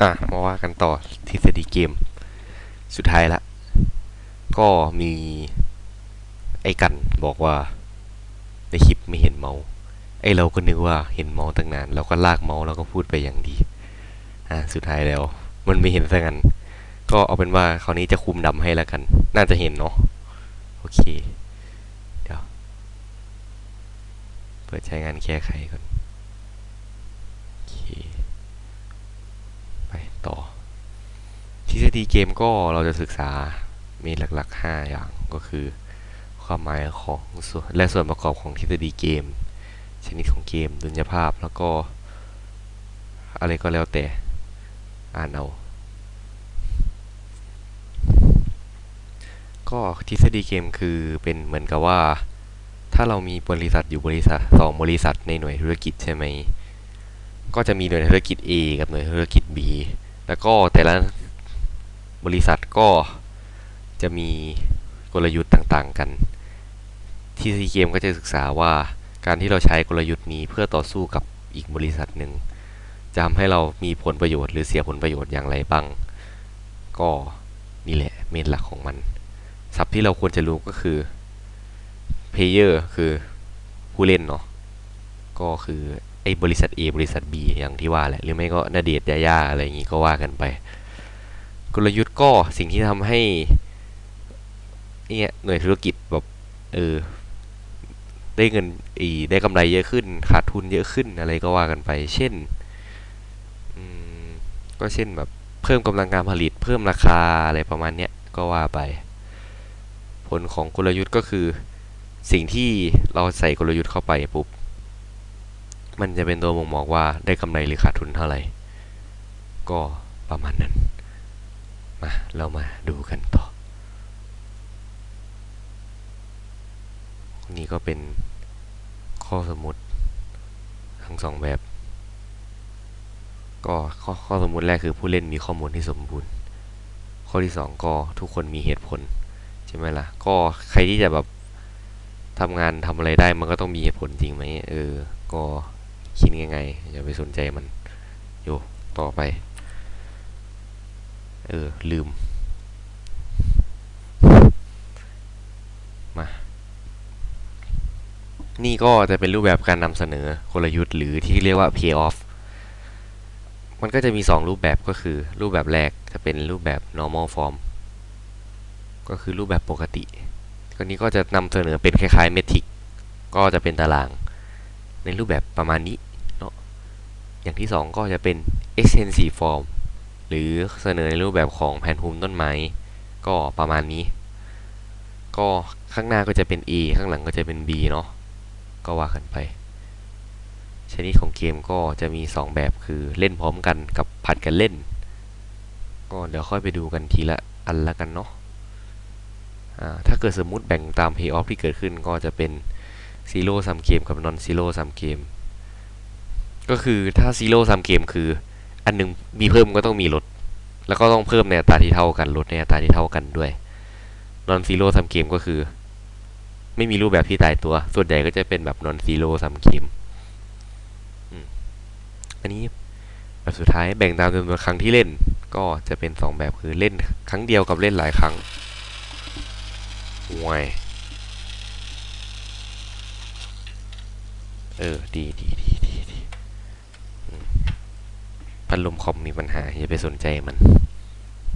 อะมาว่ากันต่อทฤษฎีเกม สุดท้ายละ ก็มีไอ้กันบอกว่าในคลิปไม่เห็นเมาส์ไอ้เราก็นึกว่าเห็นเมาส์ตั้งนาน เราก็ลากเมาส์แล้วก็พูดไปอย่างดี อะสุดท้ายแล้ว มันไม่เห็นซะงั้น ก็เอาเป็นว่าคราวนี้จะคุมดำให้แล้วกัน น่าจะเห็นเนาะโอเค เดี๋ยว เปิดใช้งานแก้ไขก่อนโอเค ไป ต่อ ทฤษฎีเกมก็เราจะศึกษามีหลักๆ 5 อย่างก็คือ ความหมายของและส่วนประกอบของทฤษฎีเกม ชนิดของเกมดุลยภาพแล้วก็ อะไรก็แล้วแต่อ่านเอาก็ทฤษฎีเกมคือเป็นเหมือนกับว่า ถ้าเรามีบริษัทอยู่บริษัทสองบริษัทในหน่วยธุรกิจใช่ไหมก็จะมีหน่วยธุรกิจ A กับหน่วยธุรกิจ B แล้วก็แต่ละบริษัทก็จะมีกลยุทธ์ต่างๆกัน ที่ซีเกมก็จะศึกษาว่าการที่เราใช้กลยุทธ์นี้เพื่อต่อสู้กับอีกบริษัทหนึ่งจะทำให้เรามีผลประโยชน์หรือเสียผลประโยชน์อย่างไรบ้าง ก็นี่แหละเมนหลักของมันศัพท์ที่เราควรจะรู้ก็คือ player คือผู้เล่นเนาะก็คือ ไอ้บริษัท A บริษัท B อย่างที่ว่าแหละ หรือไม่ก็นาเดชน์ยาย่าอะไรอย่างงี้ก็ว่ากันไป กลยุทธ์ก็สิ่งที่ทำให้เนี่ยหน่วยธุรกิจแบบเออได้เงินอีได้กำไรเยอะขึ้น ขาดทุนเยอะขึ้นอะไรก็ว่ากันไป เช่นก็เช่นแบบเพิ่มกำลังการผลิต เพิ่มราคาอะไรประมาณเนี้ยก็ว่าไป ผลของกลยุทธ์ก็คือ สิ่งที่เราใส่กลยุทธ์เข้าไปปุ๊บ มันจะเป็นตัวบ่งบอกว่าได้กำไรหรือขาดทุนเท่าไหร่ ก็ประมาณนั้น มาเรามาดูกันต่อ นี่ก็เป็นข้อสมมติทั้งสองแบบ ก็ข้อข้อสมมติแรกคือผู้เล่นมีข้อมูลที่สมบูรณ์ ข้อที่สองก็ทุกคนมีเหตุผลใช่ไหมล่ะ ก็ใครที่จะแบบทำงานทำอะไรได้มันก็ต้องมีเหตุผลจริงไหมเออ ก็ คิดยังไงอย่าไปสนใจมันโยต่อไป เออ ลืม มา นี่ก็จะเป็นรูปแบบการนำเสนอกลยุทธ์หรือที่เรียกว่า pay off มันก็จะมี 2 รูปแบบก็คือ รูปแบบแรกจะเป็นรูปแบบ normal form ก็คือรูปแบบปกติก็นี้ก็จะนำเสนอเป็นคล้ายๆเมทริกก็จะเป็นตาราง ในรูปแบบประมาณนี้เนาะอย่างที่ 2 ก็จะเป็น extensive form หรือเสนอในรูปแบบของแผนภูมิต้นไม้ ก็ประมาณนี้ ก็ข้างหน้าก็จะเป็น A ข้างหลังก็จะเป็น B เนาะก็ว่ากันไป ชนิดของเกมก็จะมี 2 แบบคือเล่นพร้อมกันกับผัดกันเล่น ก็เดี๋ยวค่อยไปดูกันทีละอันละกันเนาะถ้าเกิดสมมุติแบ่งตาม pay off ที่เกิดขึ้นก็จะเป็น zero sum game กับ non zero sum game ก็คือถ้า zero sum game คือ อันหนึงมีเพิ่มก็ต้องมีลด แล้วก็ต้องเพิ่มในอัตราที่เท่ากันลดในอัตราที่เท่ากันด้วย non zero sum game ก็คือ ไม่มีรูปแบบที่ตายตัว ส่วนใหญ่ก็จะเป็นแบบ non zero sum game อืมอันนี้แบบสุดท้ายแบ่งตามจำนวนครั้งที่เล่น ก็จะเป็นสองแบบคือเล่นครั้งเดียวกับเล่นหลายครั้งห่วย เออ ดีดีดีดีดีพัดลมคอมมีปัญหา อย่าไปสนใจมัน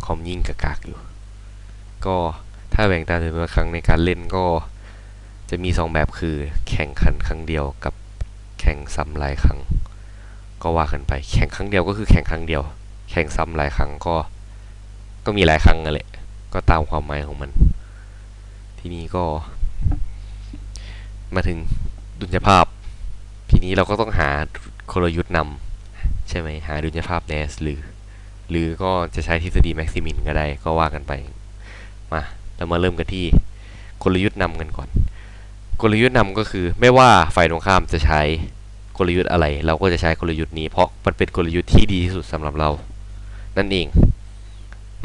คอมยิ่งกากากอยู่ ก็ถ้าแบ่งตามจำนวนครั้งในการเล่นก็จะมีสองแบบคือแข่งขันครั้งเดียวกับแข่งซ้ำหลายครั้ง ก็ว่ากันไป แข่งครั้งเดียวก็คือแข่งครั้งเดียว แข่งซ้ำหลายครั้งก็ ก็มีหลายครั้งนั่นแหละก็ตามความหมายของมัน ทีนี้ก็ มาถึงดุลยภาพ นี้เราก็ต้องหากลยุทธ์นำใช่ไหมหาดุลยภาพแนสหรือ หรือก็จะใช้ทฤษฎีแม็กซิมินก็ได้ก็ว่ากันไป มาเรามาเริ่มกันที่กลยุทธ์นำกันก่อน กลยุทธ์นำก็คือไม่ว่าฝ่ายตรงข้ามจะใช้กลยุทธ์อะไร เราก็จะใช้กลยุทธ์นี้เพราะมันเป็นกลยุทธ์ที่ดีที่สุดสำหรับเรา นั่นเอง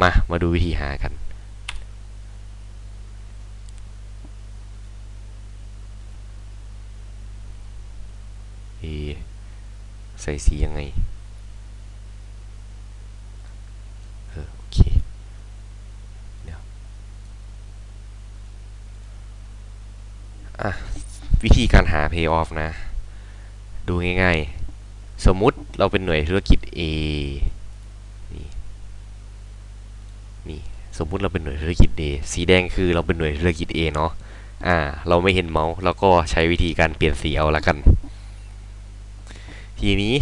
มามาดูวิธีหากัน เอใส่สียังไงเออโอเคเดี๋ยวอะวิธีการหา payoff นะ ดูง่ายๆ สมมุติเราเป็นหน่วยธุรกิจ A นี่นี่สมมุติเราเป็นหน่วยธุรกิจ A สีแดงคือเราเป็นหน่วยธุรกิจ A เนาะอ่า เราไม่เห็นเมาส์ แล้วก็ใช้วิธีการเปลี่ยนสีเอาละกัน ทีนี้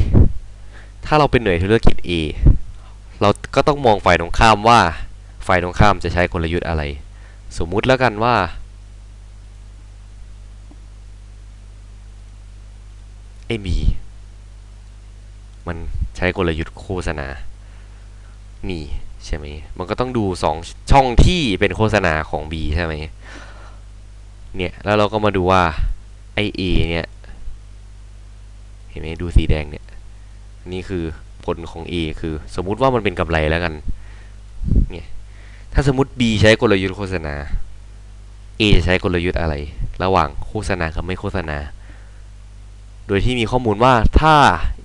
ถ้าเราเป็นหน่วยธุรกิจ A เราก็ต้องมองฝ่ายตรงข้ามว่าฝ่ายตรงข้ามจะใช้กลยุทธ์อะไร สมมุติแล้วกันว่าไอ้ B มันใช้กลยุทธ์โฆษณา นี่ใช่ไหม มันก็ต้องดูสองช่องที่เป็นโฆษณาของ B ใช่ไหม เนี่ย แล้วเราก็มาดูว่าไอ A เนี่ย เห็นไหมดูสีแดงเนี่ย นี่คือผลของ A คือ สมมุติว่ามันเป็นกำไรแล้วกัน เนี่ย ถ้าสมมติ B ใช้กลยุทธ์โฆษณา A จะใช้กลยุทธ์อะไร ระหว่างโฆษณากับไม่โฆษณา โดยที่มีข้อมูลว่าถ้า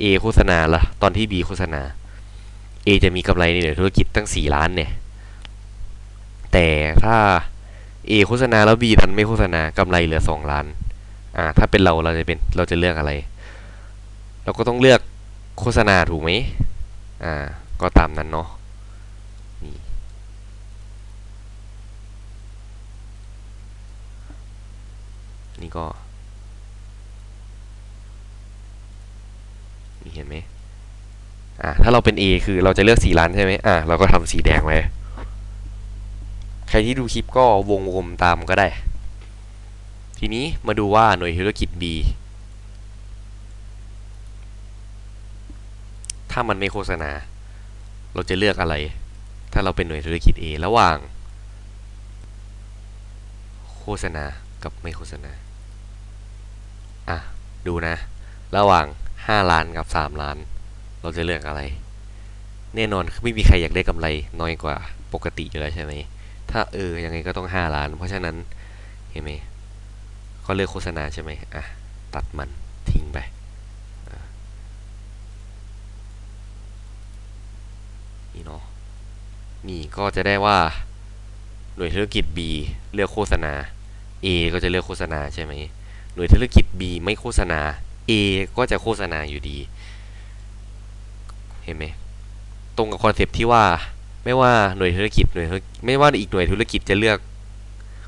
A โฆษณาละตอนที่ B โฆษณา A จะมีกำไรในหน่วยธุรกิจตั้ง 4 ล้านเนี่ย แต่ถ้า A โฆษณาแล้ว B ดันไม่โฆษณากำไรเหลือ 2 ล้าน อ่า ถ้าเป็นเราเราจะเป็นเราจะเลือกอะไร เราก็ต้องเลือกโฆษณาถูกไหมอ่า ก็ตามนั้นเนาะนี่นี่ก็นี่เห็นไหมอ่าถ้าเราเป็น A คือเราจะเลือกสีล้านใช่ไหมอ่าเราก็ทำสีแดงไว้ ใครที่ดูคลิปก็วงกลมตามก็ได้ ทีนี้มาดูว่าหน่วยธุรกิจ B ถ้ามันไม่โฆษณา เราจะเลือกอะไร ถ้าเราเป็นหน่วยธุรกิจ A ระหว่าง โฆษณากับไม่โฆษณา อะ ดูนะ ระหว่าง 5 ล้านกับ 3 ล้าน เราจะเลือกอะไร แน่นอนไม่มีใครอยากได้กำไรน้อยกว่าปกติอยู่แล้วใช่ไหม ถ้าเออ ยังไงก็ต้อง 5 ล้าน เพราะฉะนั้น เห็นไหมก็เลือกโฆษณาใช่ไหมอะ ตัดมันทิ้งไป นี่เนาะ นี่ก็จะได้ว่าหน่วยธุรกิจ B เลือกโฆษณา A ก็จะเลือกโฆษณาใช่ไหมหน่วยธุรกิจ B ไม่โฆษณา A ก็จะโฆษณาอยู่ดี เห็นไหมตรงกับคอนเซปที่ว่าไม่ว่าหน่วยธุรกิจหน่วยธุรไม่ว่าอีกหน่วยธุรกิจจะเลือก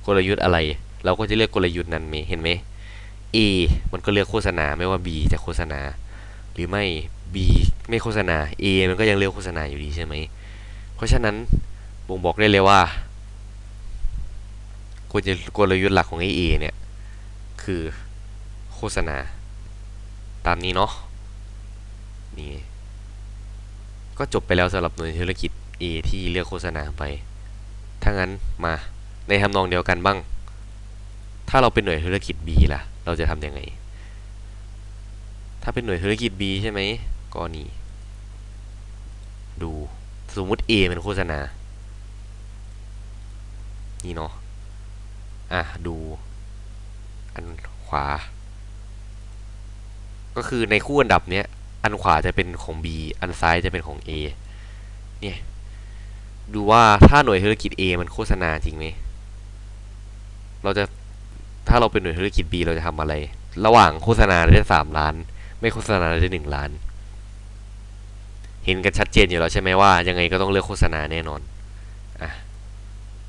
กลยุทธ์อะไร เราก็จะเลือกกลยุทธ์นั้นไหมเห็นไหม A มันก็เลือกโฆษณาไม่ว่า B จะโฆษณา หรือไม่ B ไม่โฆษณา A มันก็ยังเลือกโฆษณาอยู่ดีใช่ไหม เพราะฉะนั้นบ่งบอกได้เลยว่ากลยุทธ์กลยุทธ์หลักของ A เนี่ย คือโฆษณา ตามนี้เนาะนี่ก็จบไปแล้วสำหรับหน่วยธุรกิจ A ที่เลือกโฆษณาไป ถ้างั้นมาในทำนองเดียวกันบ้าง ถ้าเราเป็นหน่วยธุรกิจ B ล่ะ เราจะทำยังไง ถ้าเป็นหน่วยธุรกิจ B ใช่ไหมก็นี่ดู สมมุติ A เป็นโฆษณา นี่เนาะ อะ ดู อันขวา ก็คือในคู่อันดับเนี้ย อันขวาจะเป็นของ B อันซ้ายจะเป็นของ A เนี่ย ดูว่าถ้าหน่วยธุรกิจ A มันโฆษณาจริงไหม เราจะ ถ้าเราเป็นหน่วยธุรกิจ B เราจะทำอะไร ระหว่างโฆษณาได้สามล้าน ไม่โฆษณาได้หนึ่งล้าน เห็นกันชัดเจนอยู่แล้วใช่ไหมว่า ยังไงก็ต้องเลือกโฆษณาแน่นอน อะ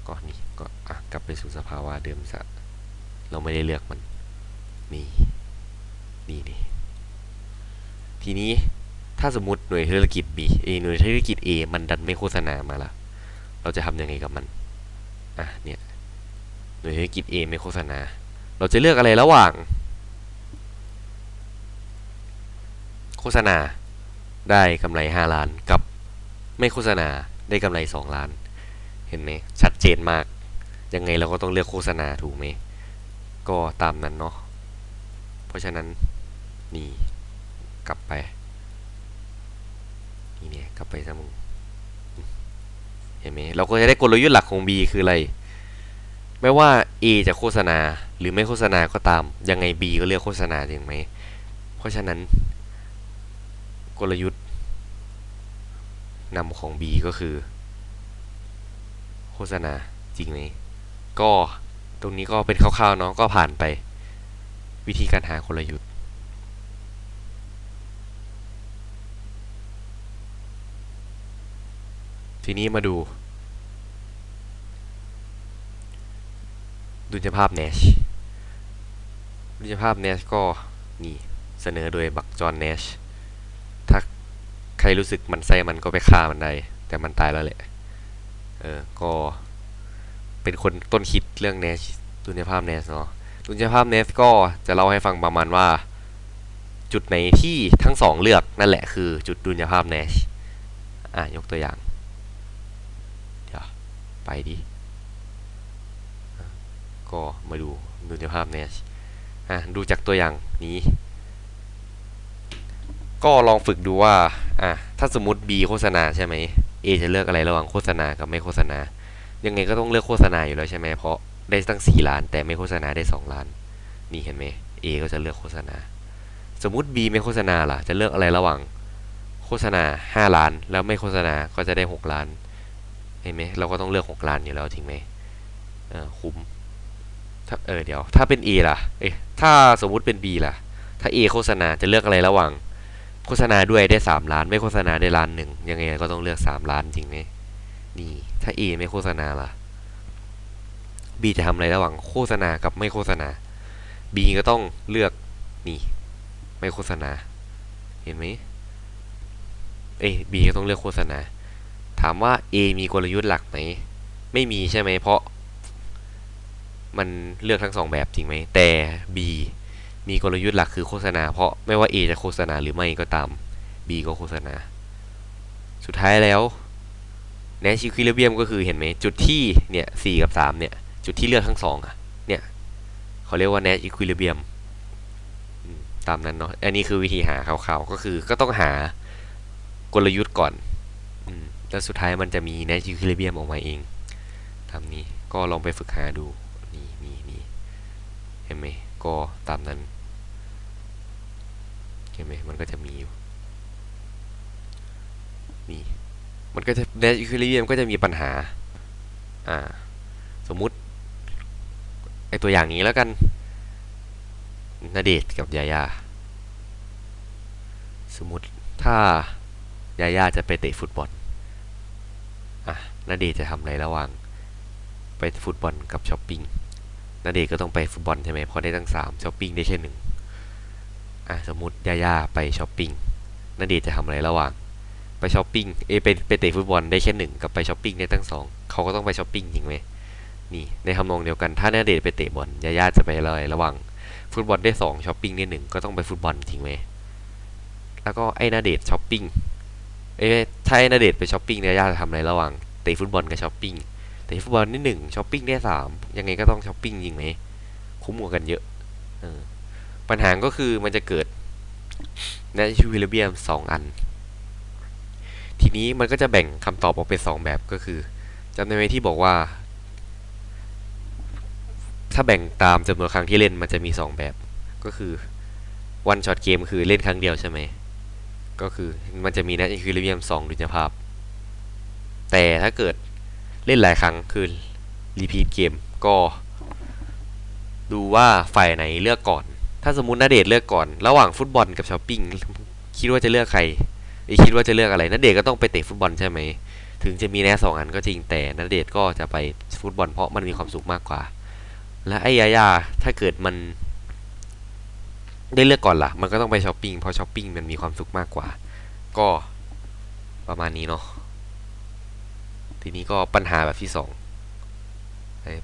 ก็นี่ก็อะกลับไปสู่สภาวะเดิมซะ เราไม่ได้เลือกมัน นี่ นี่นี่ทีนี้ถ้าสมมติหน่วยธุรกิจ B เอหน่วยธุรกิจ A มันดันไม่โฆษณามาละเราจะทำยังไงกับมัน อะ เนี่ย หน่วยธุรกิจ A ไม่โฆษณา เราจะเลือกอะไรระหว่าง โฆษณา ได้กำไร 5 ล้านกับไม่โฆษณาได้กำไร 2 ล้าน เห็นไหมชัดเจนมาก ยังไงเราก็ต้องเลือกโฆษณาถูกไหม ก็ตามนั้นเนาะเพราะฉะนั้นนี่กลับไปนี่เนี่ยกลับไปซะมึงเห็นไหมเราก็จะได้กลยุทธ์หลักของ B คืออะไร ไม่ว่า A จะโฆษณาหรือไม่โฆษณาก็ตาม ยังไง B ก็เลือกโฆษณาจริงไหม เพราะฉะนั้น กลยุทธ์นำของ B ก็คือ โฆษณาจริงไหมก็ตรงนี้ก็เป็นคร่าวๆเนาะก็ผ่านไป วิธีการหากลยุทธ์ ทีนี้มาดู ดุลยภาพ Nash ดุลยภาพ Nash ก็นี่เสนอโดยบักจอห์น Nash ใครรู้สึกมันไส้มันก็ไปฆ่ามันได้ แต่มันตายแล้วแหละ เออ ก็เป็นคนต้นคิดเรื่อง Nash ดุลยภาพ Nash เนาะดุลยภาพ Nash ก็จะเล่าให้ฟังประมาณว่า จุดไหนที่ทั้งสองเลือกนั่นแหละคือจุดดุลยภาพ Nash อะ ยกตัวอย่าง เดี๋ยว ไปดิ ก็มาดูดุลยภาพ Nash อะ ดูจากตัวอย่างนี้ ก็ลองฝึกดูว่าอะถ้าสมมติ B โฆษณาใช่ไหม A จะเลือกอะไรระหว่างโฆษณากับไม่โฆษณา ยังไงก็ต้องเลือกโฆษณาอยู่แล้วใช่ไหมเพราะได้ตั้ง 4 ล้าน แต่ไม่โฆษณาได้ 2 ล้าน นี่เห็นไหม A ก็จะเลือกโฆษณา สมมุติ B ไม่โฆษณาล่ะ จะเลือกอะไรระหว่างโฆษณา 5 ล้าน แล้วไม่โฆษณาก็จะได้ 6 ล้าน เห็นไหมเราก็ต้องเลือก 6 ล้านอยู่แล้วทิ้งไหมเออคุ้มถ้าเออเดี๋ยว ถ้าเป็น A ล่ะ เอ๊ะถ้าสมมุติเป็น B ล่ะ ถ้า A โฆษณาจะเลือกอะไรระหว่าง โฆษณาด้วยได้3ล้าน ไม่โฆษณาได้ล้านหนึ่งยังไงก็ต้องเลือก3ล้านจริงไหมนี่ ถ้า A ไม่โฆษณาล่ะ B จะทำอะไรระหว่างโฆษณากับไม่โฆษณา B ก็ต้องเลือกนี่ ไม่โฆษณา เห็นไหมเอ้ B ก็ต้องเลือกโฆษณา ถามว่า A มีกลยุทธ์หลักไหมไม่มีใช่ไหมเพราะ มันเลือกทั้งสองแบบจริงไหมแต่ B มีกลยุทธ์หลักคือโฆษณา เพราะไม่ว่า A จะโฆษณาหรือไม่ก็ตาม B ก็โฆษณา สุดท้ายแล้ว Nash Equilibrium ก็คือเห็นไหมจุดที่เนี่ย4กับ 3 เนี่ย จุดที่เลือกทั้งสองอะเนี่ยเขาเรียกว่า Nash Equilibrium อืมตามนั้นเนาะอันนี้คือวิธีหาคร่าวๆก็คือก็ต้องหากลยุทธ์ก่อนอแล้วสุดท้ายมันจะมี Nash Equilibrium ออกมาเองตามนี้ก็ลองไปฝึกหาดูนี่นี่นี่เห็นไหมก็ตามนั้น เห็นไหมมันก็จะมีอยู่นี่มันก็จะ Nash Equilibrium ก็จะมีปัญหาอ่าสมมุติไอตัวอย่างนี้แล้วกันณเดชกับยายา สมมติถ้ายายาจะไปเตะฟุตบอลอะณเดชจะทำอะไรระหว่างไปฟุตบอลกับช้อปปิ้งณเดชก็ต้องไปฟุตบอลใช่ไหมเพราะได้ตั้งสามช้อปปิ้งได้แค่หนึ่ง อะสมมติยาย่าไปช้อปปิ้งณเดชจะทำอะไรระหว่าง ไปช้อปปิ้งเอไปไปเตะฟุตบอลได้แค่หนึ่งกับไปช้อปปิ้งได้ตั้งสองเขาก็ต้องไปช้อปปิ้งจริงไหมนี่ในทำนองเดียวกันถ้าณเดชไปเตะบอลยาย่าจะไปอะไรระหว่างฟุตบอลได้สองช้อปปิ้งได้หนึ่งก็ต้องไปฟุตบอลทิ้งไหมแล้วก็ไอ้ณเดชช้อปปิ้งเอ้ถ้าไอ้ณเดชไปช้อปปิ้งยาย่าจะทำอะไรระหว่างเตะฟุตบอลกับช้อปปิ้งเตะฟุตบอลได้หนึ่งช้อปปิ้งได้สามยังไงก็ต้องช้อปปิ้งจริงไหมคุ้มกว่ากันเยอะเออ ปัญหาก็คือมันจะเกิดในชูวิลเบียมสองอัน ทีนี้มันก็จะแบ่งคำตอบออกเป็นสองแบบก็คือจำได้ไหมที่บอกว่า ถ้าแบ่งตามจำนวนครั้งที่เล่นมันจะมี2แบบก็คือ one shot game คือเล่นครั้งเดียวใช่ไหมก็คือมันจะมีนะคือเรียมสองดุลยภาพ แต่ถ้าเกิดเล่นหลายครั้งคือ repeat เกมก็ดูว่าฝ่ายไหนเลือกก่อน ถ้าสมมตินาเดชเลือกก่อน ระหว่างฟุตบอลกับช้อปปิ้งคิดว่าจะเลือกใครไอคิดว่าจะเลือกอะไรนาเดชก็ต้องไปเตะฟุตบอลใช่ไหมถึงจะมีแน่สองอันก็จริงแต่นาเดชก็จะไปฟุตบอลเพราะมันมีความสุขมากกว่า และไอ้ยายาถ้าเกิดมัน ได้เลือกก่อนล่ะ มันก็ต้องไปช้อปปิ้งเพราะช้อปปิ้งมันมีความสุขมากกว่า ก็ประมาณนี้เนาะทีนี้ก็ปัญหาแบบที่สอง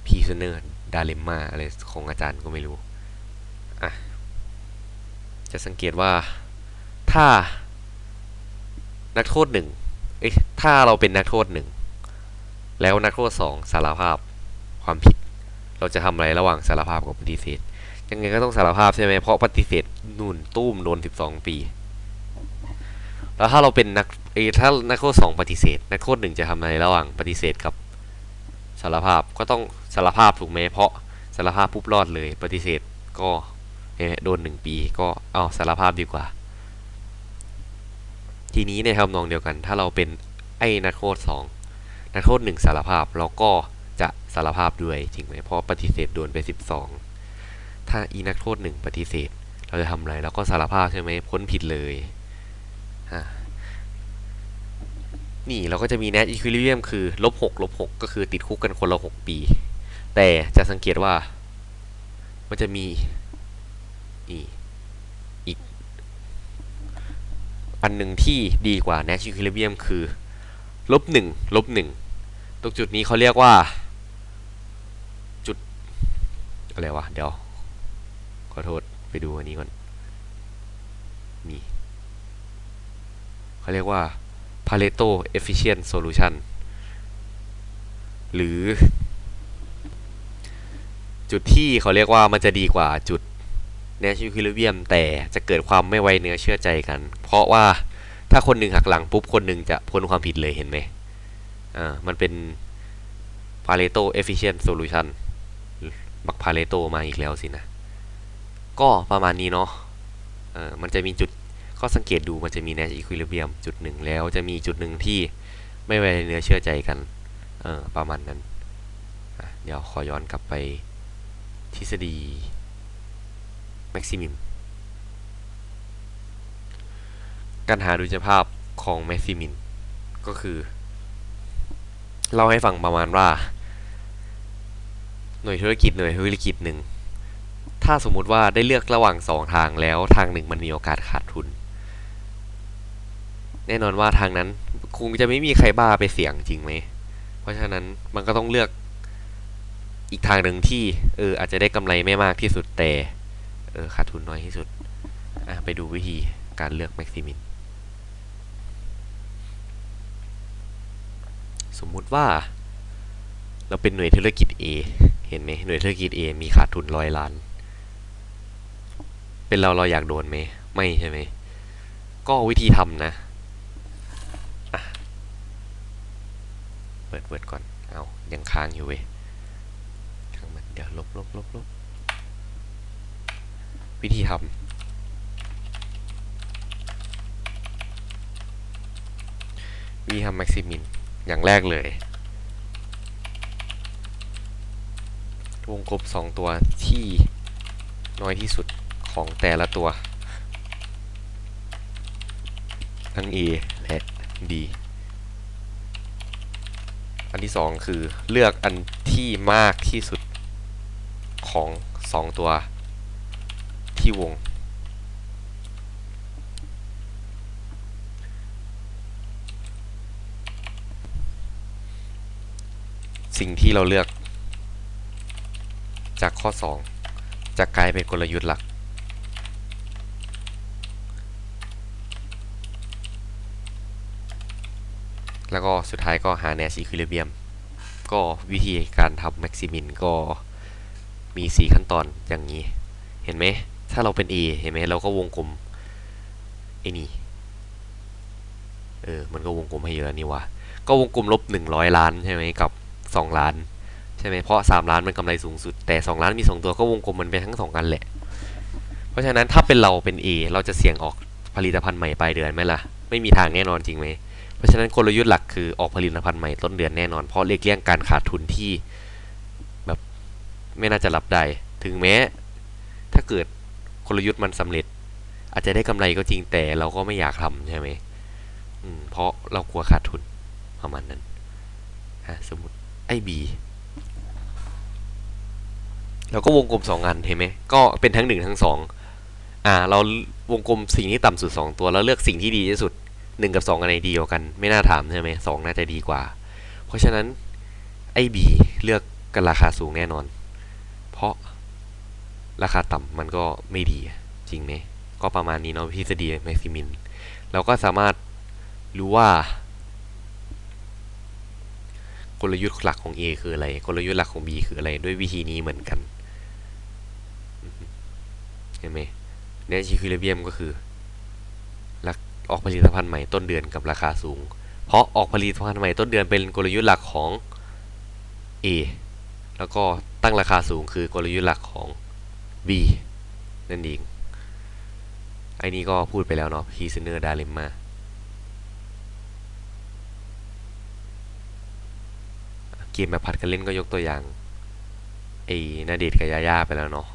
พีซเนอร์ดาเลมมาอะไรของอาจารย์ก็ไม่รู้ อะ จะสังเกตว่าถ้านักโทษหนึ่งเอ้ยถ้าเราเป็นนักโทษหนึ่งแล้วนักโทษสองสารภาพความผิด เราจะทำอะไรระหว่างสารภาพกับปฏิเสธ ยังไงก็ต้องสารภาพใช่ไหมเพราะปฏิเสธนุ่นตุ้มโดน12ปี แล้วถ้าเราเป็นนักเอยถ้านักโทษสองปฏิเสธ นักโทษหนึ่งจะทำอะไรระหว่างปฏิเสธกับสารภาพก็ต้องสารภาพถูกไหมเพราะสารภาพปุ๊บรอดเลย ปฏิเสธก็ โดนหนึ่งปีก็เอาสารภาพดีกว่า ทีนี้ในทำนองเดียวกัน ถ้าเราเป็นไอ้นักโทษสองนักโทษหนึ่งสารภาพเราก็จะสารภาพด้วยจริงไหมเพราะปฏิเสธโดนไป 12 ถ้าอีนักโทษหนึ่งปฏิเสธ เราจะทำอะไรเราก็สารภาพใช่ไหมพ้นผิดเลยนี่เราก็จะมี net equilibrium คือลบหกลบหกก็คือติดคุกกันคนละหกปี แต่จะสังเกตว่า มันจะมี นี่อีกอันหนึ่งที่ดีกว่า net equilibrium คือลบหนึ่งลบหนึ่งตรงจุดนี้เขาเรียกว่า จุด อะไรวะ เดี๋ยว ขอโทษไปดูอันนี้ก่อน นี่เขาเรียกว่า Pareto Efficient Solution หรือ จุดที่เขาเรียกว่ามันจะดีกว่าจุด Nash Equilibrium แต่จะเกิดความไม่ไวเนื้อเชื่อใจกัน เพราะว่าถ้าคนหนึ่งหักหลังปุ๊บ คนหนึ่งจะพ้นความผิดเลยเห็นไหมอ่ามันเป็น Pareto Efficient Solution บัก Pareto มาอีกแล้วสินะ ก็ประมาณนี้เนาะเออมันจะมีจุดข้อสังเกตดูมันจะมี Nash Equilibrium จุดหนึ่งแล้วจะมีจุดหนึ่งที่ไม่ไว้เนื้อเชื่อใจกัน เออประมาณนั้น เดี๋ยวขอย้อนกลับไปทฤษฎี Maximum การหาดุลยภาพของ Maximin ก็คือ เล่าให้ฟังประมาณว่า หน่วยธุรกิจหน่วยธุรกิจหนึ่งถ้าสมมุติว่าได้เลือกระหว่างสองทางแล้วทางหนึ่งมันมีโอกาสขาดทุน แน่นอนว่าทางนั้นคงจะไม่มีใครบ้าไปเสี่ยงจริงไหม เพราะฉะนั้นมันก็ต้องเลือกอีกทางหนึ่งที่เอออาจจะได้กำไรไม่มากที่สุดแต่ เออขาดทุนน้อยที่สุด อะไปดูวิธีการเลือกแม็กซิมินสมมุติว่า เราเป็นหน่วยธุรกิจ A เห็นไหมหน่วยธุรกิจ A มีขาดทุนร้อยล้าน เป็นเราเราอยากโดนไหมไม่ใช่ไหมก็วิธีทำนะเปิดเปิดก่อน เอายังค้างอยู่เว้ยช่างมันเดี๋ยวลบลบลบลบ วิธีทำวิธีทำแม็กซิมินอย่างแรกเลย วงกลมสองตัวที่น้อยที่สุดของแต่ละตัว ทั้ง A และ D อันที่สองคือเลือกอันที่มากที่สุดของสองตัว ที่วง สิ่งที่เราเลือก จากข้อ 2 จะกลายเป็นกลยุทธ์หลัก แล้วก็สุดท้ายก็หาแนวซีคิลิเบียม ก็วิธีการทำแม็กซิมินก็มี 4 ขั้นตอนอย่างนี้ เห็นไหม ถ้าเราเป็น A เห็นไหมเราก็วงกลมไอ้นี่เออมันก็วงกลมให้เยอะนี่วะก็วงกลมลบ 100 ล้านใช่ไหมกับ 2 ล้านใช่ไหมเพราะ 3 ล้านมันกำไรสูงสุด แต่ 2 ล้านมี 2 ตัวก็วงกลมมันไปทั้ง 2 กันแหละ เพราะฉะนั้นถ้าเป็นเราเป็น A เราจะเสี่ยงออกผลิตภัณฑ์ใหม่ปลายเดือนไหมล่ะ ไม่มีทางแน่นอนจริงไหมเพราะฉะนั้นกลยุทธ์หลักคือออกผลิตภัณฑ์ใหม่ต้นเดือนแน่นอนเพราะเรียกเลี่ยงการขาดทุนที่แบบไม่น่าจะรับได้ถึงแม้ ถ้าเกิด กลยุทธ์มันสำเร็จ อาจจะได้กำไรก็จริงแต่เราก็ไม่อยากทำใช่ไหมมเพราะเรากลัวขาดทุนประมาณนั้นฮะสมมติไอ้บีเราก็วงกลมสองอันเห็นไหมก็เป็นทั้งหนึ่งทั้งสองอ่า เราวงกลมสิ่งที่ต่ำสุดสองตัว แล้วเลือกสิ่งที่ดีที่สุดหนึ่งกับสองอันไหนดีกว่ากัน ไม่น่าถามใช่ไหมสองน่าจะดีกว่า เพราะฉะนั้นไอ้บีเลือกกันราคาสูงแน่นอน เพราะ ราคาต่ำมันก็ไม่ดีจริงไหมก็ประมาณนี้เนาะทฤษฎีแม็กซิมินเราก็สามารถรู้ว่ากลยุทธ์หลักของ A คืออะไร กลยุทธ์หลักของ B คืออะไร ด้วยวิธีนี้เหมือนกัน เห็นไหมเนชิคิลเบียมก็คือออกผลิตภัณฑ์ใหม่ต้นเดือนกับราคาสูง เพราะออกผลิตภัณฑ์ใหม่ต้นเดือนเป็นกลยุทธ์หลักของ A แล้วก็ตั้งราคาสูงคือกลยุทธ์หลักของ B นั่นเองไอ้นี้ก็พูดไปแล้วเนาะ Prisoner Dilemma เกมแบบผัดกันเล่นก็ยกตัวอย่างไอ้นาเดชกับยาย่าไปแล้วเนาะ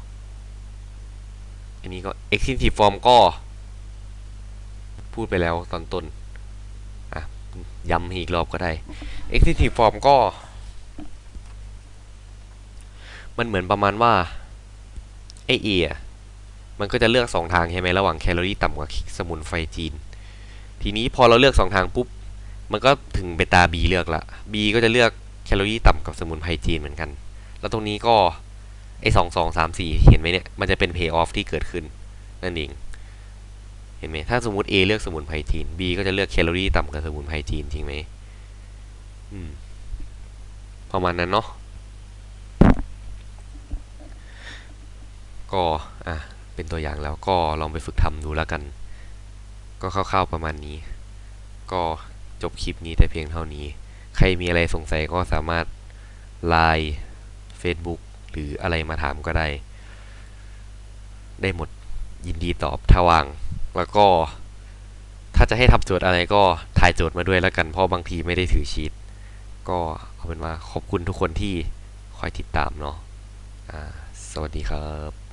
อันนี้ก็ extensive form ก็ พูดไปแล้วตอนต้นอะย้ำอีกรอบก็ได้ extensive form ก็ มันเหมือนประมาณว่า ไอเอมันก็จะเลือกสองทางใช่ไหมระหว่างแคลอรี่ต่ำกว่าสมุนไฟจีน ทีนี้พอเราเลือกสองทางปุ๊บ มันก็ถึงเบตา B เลือกละ B ก็จะเลือกแคลอรี่ต่ำกับสมุนไพรจีนเหมือนกัน แล้วตรงนี้ก็ไอสองสองสามสี่เห็นไหมเนี่ย มันจะเป็น pay off ที่เกิดขึ้น นั่นเอง เห็นไหมถ้าสมมติ A เลือกสมุนไพรจีน B ก็จะเลือกแคลอรี่ต่ำกับสมุนไพรจีนจริงไหมอืมประมาณนั้นเนาะ ก็อะเป็นตัวอย่างแล้วก็ลองไปฝึกทำดูแล้วกัน ก็คร่าวๆประมาณนี้ ก็จบคลิปนี้แต่เพียงเท่านี้ ใครมีอะไรสงสัยก็สามารถไลน์ Facebook หรืออะไรมาถามก็ได้ ได้หมดยินดีตอบถ้าว่าง แล้วก็ถ้าจะให้ทำโจทย์อะไรก็ถ่ายโจทย์มาด้วยแล้วกัน เพราะบางทีไม่ได้ถือชีตก็เอาเป็นว่าขอบคุณทุกคนที่คอยติดตามเนาะอ่าสวัสดีครับ